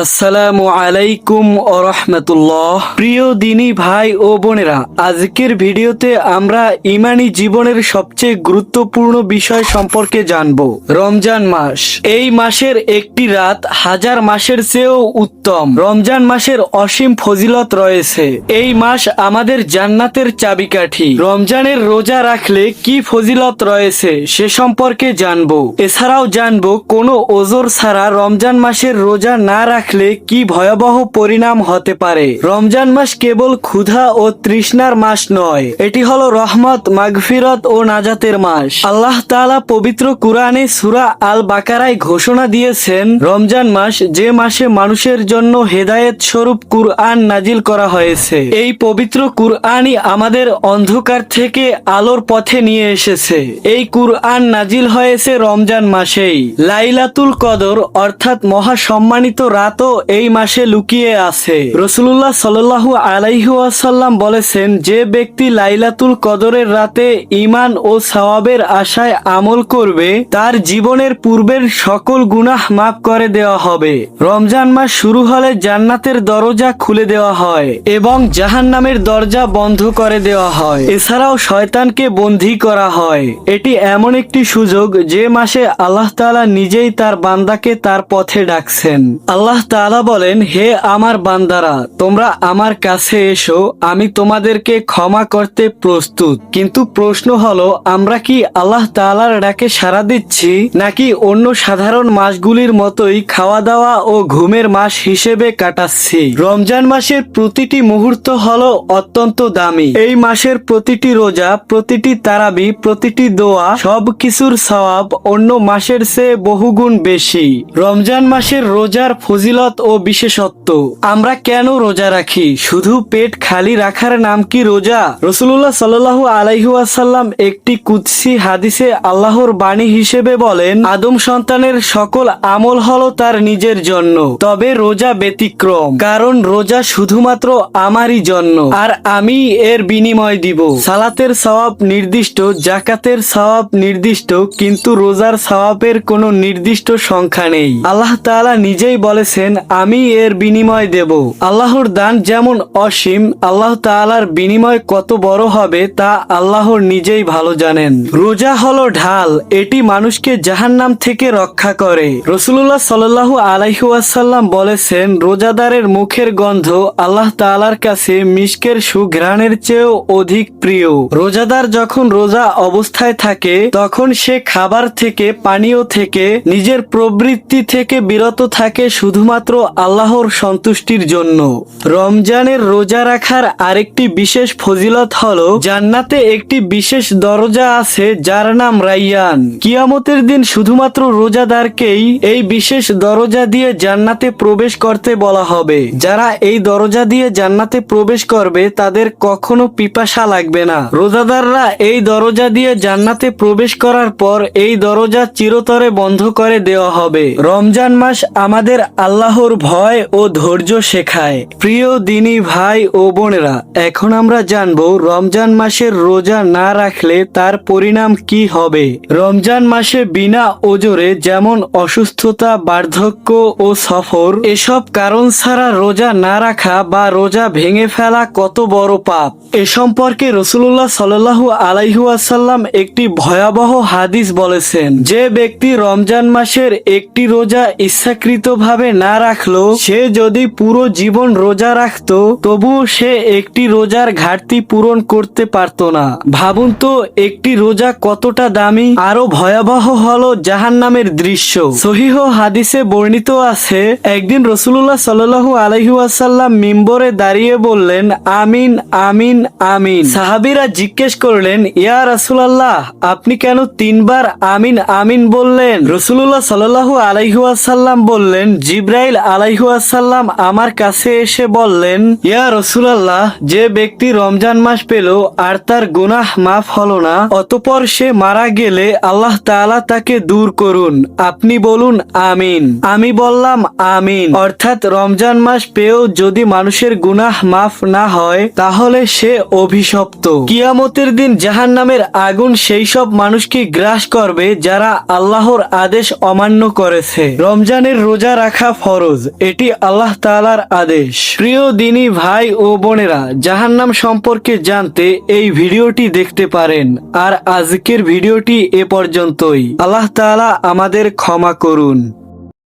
আসসালামু আলাইকুম রহমতুল্লাহ। প্রিয় দিনী ভাই ও বোনেরা, আজকের ভিডিওতে আমরা ইমানি জীবনের সবচেয়ে গুরুত্বপূর্ণ বিষয় সম্পর্কে জানব। রমজান মাস। এই মাসের একটি রাত হাজার মাসের চেয়েও উত্তম। রমজান মাসের অসীম ফজিলত রয়েছে। এই মাস আমাদের জান্নাতের চাবিকাঠি। রমজানের রোজা রাখলে কি ফজিলত রয়েছে সে সম্পর্কে জানব। এছাড়াও জানব, কোনো ওজোর ছাড়া রমজান মাসের রোজা না রাখলে কি ভয়াবহ পরিণাম হতে পারে। রমজান মাস কেবল ক্ষুধা ও তৃষ্ণার মাস নয়, এটি হলো রহমত, মাগফিরত ও নাজাতের মাস। আল্লাহ তাআলা পবিত্র কুরআনে সূরা আল বাকারায় ঘোষণা দিয়েছেন, রমজান মাস যে মাসে মানুষের জন্য হেদায়েত স্বরূপ কুরআন নাজিল করা হয়েছে। এই পবিত্র কুরআনই আমাদের অন্ধকার থেকে আলোর পথে নিয়ে এসেছে। এই কুরআন নাজিল হয়েছে রমজান মাসেই। লাইলাতুল কদর অর্থাৎ মহা সম্মানিত রাতও এই মাসে লুকিয়ে আছে। রসুল্লাহ সাল্লাহু আলাইহাসাল্লাম বলেছেন, যে ব্যক্তি লাইলাতুল কদরের রাতে ইমান ও সওয়াবের আশায় আমল করবে, তার জীবনের পূর্বের সকল গুনাহ মাফ করে দেওয়া হবে। রমজান মাস শুরু হলে জান্নাতের দরজা খুলে দেওয়া হয় এবং জাহান্নামের দরজা বন্ধ করে দেওয়া হয়। এছাড়াও শয়তানকে বন্দী করা হয়। এটি এমন একটি সুযোগ যে মাসে আল্লাহ তালা নিজেই তার বান্দাকে তার পথে ডাকছেন। আল্লাহ তাআলা বলেন, হে আমার বান্দারা, তোমরা আমার কাছে এসো, আমি তোমাদেরকে ক্ষমা করতে প্রস্তুত। কিন্তু প্রশ্ন হলো, আমরা কি আল্লাহ তাআলার ডাকে সাড়া দিচ্ছি, নাকি অন্য সাধারণ মাসগুলির মতোই খাওয়া দাওয়া ও ঘুমের মাস হিসেবে কাটাচ্ছি? রমজান মাসের প্রতিটি মুহূর্ত হলো অত্যন্ত দামি। এই মাসের প্রতিটি রোজা, প্রতিটি তারাবি, প্রতিটি দোয়া সব কিছুর সওয়াব অন্য মাসের চেয়ে বহুগুণ বেশি। রমজান মাসের রোজার ফজিলত ও বিশেষত্ব। আমরা কেন রোজা রাখি? শুধু পেট খালি রাখার নাম কি রোজা? রসুল্লাহ সাল্লাহু আলাইহুয়াসাল্লাম একটি কুৎসি হাদিসে আল্লাহর বাণী হিসেবে বলেন, আদম সন্তানের সকল আমল হলো তার নিজের জন্য, তবে রোজা ব্যতিক্রম, কারণ রোজা শুধুমাত্র আমারই জন্য, আর আমি এর বিনিময় দিব। সালাতের সওয়াব নির্দিষ্ট জাকাতের সওয়াব নির্দিষ্ট, কিন্তু রোজার সওয়াবের কোনো নির্দিষ্ট সংখ্যা নেই। আল্লাহ তাআলা নিজেই বলেছেন আমি এর বিনিময় দেব। আল্লাহর দান যেমন অসীম, আল্লাহ তাআলার বিনিময় কত বড় হবে তা আল্লাহর নিজেই ভালো জানেন। রোজা হলো ঢাল, এটি মানুষকে জাহান্নাম থেকে রক্ষা করে। রসুল্লাহ সাল্লাহু আলাইহুয়াসাল্লাম বলেছেন, রোজাদারের মুখের গন্ধ আল্লাহ তাআলার কাছে মিষ্কের সুঘ্রাণের চেয়েও অধিক প্রিয়। রোজাদার যখন রোজা অবস্থায় থাকে, তখন সে খাবার থেকে, পানীয় থেকে, নিজের প্রবৃত্তি থেকে বিরত থাকে শুধুমাত্র আল্লাহর সন্তুষ্টির জন্য। রমজানের রোজা রাখার আরেকটি বিশেষ ফজিলত হলো, জান্নাতে একটি বিশেষ দরজা আছে যার নাম রাইয়ান। কিয়ামতের দিন শুধুমাত্র রোজাদারকেই এই বিশেষ দরজা দিয়ে জান্নাতে প্রবেশ করতে বলা হবে। যারা এই দরজা দিয়ে জান্নাতে প্রবেশ করবে, তাদের কখনো পিপাসা লাগবে না। রোজাদাররা এই দরজা দিয়ে জান্নাতে প্রবেশ করার পর এই দরজা চিরতরে বন্ধ করে দেওয়া হবে। রমজান মাস আমাদের আল্লাহর ভয় ও ধৈর্য শেখায়। প্রিয় দিনী ভাই ও বোনেরা, এখন আমরা জানব রমজান মাসের রোজা না রাখলে তার পরিণাম কি হবে। রমজান মাসে বিনা ওজোরে যেমন অসুস্থতা, বার্ধক্য ও সফর, এসব কারণ ছাড়া রোজা না রাখা বা রোজা ভেঙে ফেলা কত বড় পাপ। এ সম্পর্কে রসুল্লাহ সাল্লাহু আলাইহুয়াসাল্লাম একটি ভয়াবহ হাদিস বলেছেন, যে ব্যক্তি রমজান মাসের একটি রোজা ইচ্ছাকৃতভাবে না রাখল, সে যদি পুরো জীবন রোজা রাখতো, তবুও সে একটি রোজার ঘাটতি পূরণ করতে পারতো না। ভাবুন তো, একটি রোজা কতটা দামি আরও ভয়াবহ হলো জাহান্নামের দৃশ্য। সহিহ হাদিসে বর্ণিত আছে, একদিন রসুল্লাহ সাল্লাহু আলহিউসাল্লাম মিম্বরে দাঁড়িয়ে বললেন, আমিন আমিন আমিন। সাহাবিরা জিজ্ঞেস করলেন, ইয়া রাসুলাল্লাহ, আপনি কেন তিনবার আমিন আমিন বললেন? রসুল্লাহ সাল্লাহু আলাইহুয়াসাল্লাম বললেন জিব্রাইল আলাইহুয়াসাল্লাম আমার কাছে এসে বললেন, ইয়া রসুলাল্লাহ, যে ব্যক্তি রমজান মাস পেল আর তার গুনাহ মাফ হলো না, অতপর সে মারা গেলে আল্লাহ তাআলা তাকে দূর করুন। আপনি বলুন, আমিন। আমি বললাম, আমিন। অর্থাৎ রমজান মাস পেয়েও যদি মানুষের গুনাহ মাফ না হয়, তাহলে সে অভিশপ্ত। কিয়ামতের দিন জাহান নামের আগুন সেই সব মানুষকে গ্রাস করবে যারা আল্লাহর আদেশ অমান্য করেছে। রমজানের রোজা রাখা ফরজ, এটি আল্লাহ তালার আদেশ। প্রিয় দিনী ভাই ও বোনেরা, জাহান্নাম সম্পর্কে জানতে এই ভিডিওটি দেখতে পারেন। আর আজকের ভিডিওটি এ পর্যন্তই। আল্লাহ তালা আমাদের ক্ষমা করুন।